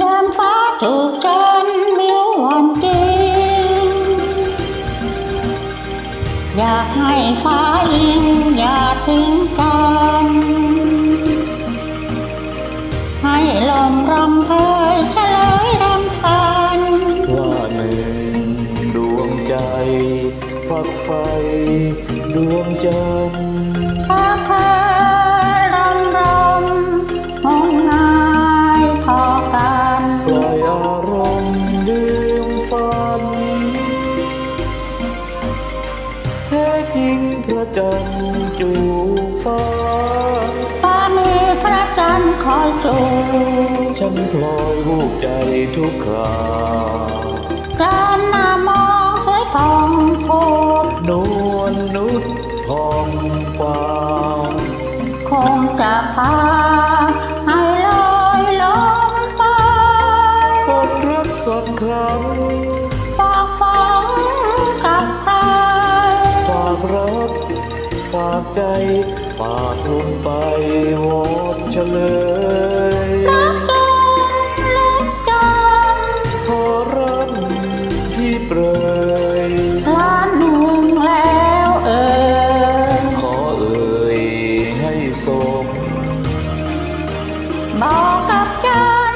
ยามฟ้าถูกจันมิววันจริงอยากให้ฟ้ายิงอย่าทิ้งกัน ให้ลมรำเพยเฉลยรำพันว่าหนึ่งดวงใจฝักไฟดวงจันทร์ ท้จริงพระจันทร์จูฟ้าฟ้ามีพระจันทร์คอยจูฉันพลอยรูปใจทุกคราจันทร์หน้ามองสวยผ่องโพดนวลนุษพองฟ้าคงจะพาให้ลอยลงไปคนรักสักครั้ง ใจฝากลงไปวอนเฉลยรักกันลึกจันขอรันที่เปรยล้านหนึ่งแล้วเอ่ยขอเอ่ยให้สมบอกกับฉัน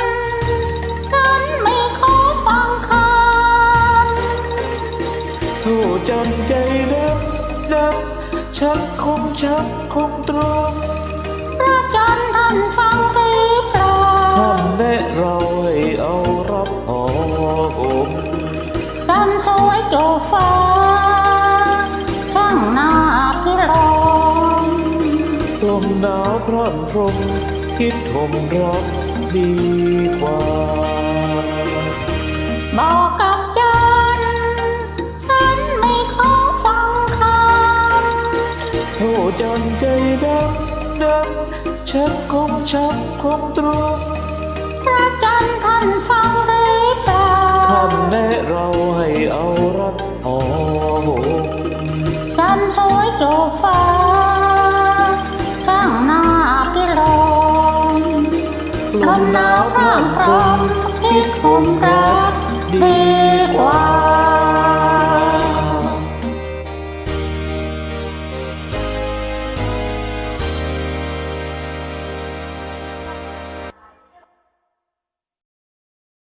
ฉันไม่ขอฟังคำทูจันใจดำดำ ชักคมชักคมตรงำพระจันทร์ท่านฟังหรือเปล่าท่านแนะเราให้เอารับหออมจันทร์สวยโจฟ้าช่างหน้าพิรมลมหนาวพร่อนพรมคิดทมรักดีกว่าบอก จนใจดำดำชักคมชักคมตรงำพระจันทร์ท่านฟังหรือเปล่าท่านแนะเราให้เอารักหอมจันสวยโจฟ้าช่างหน้าพิรมลมหนาวพร่ำพรมคิดคมรักดีกว่า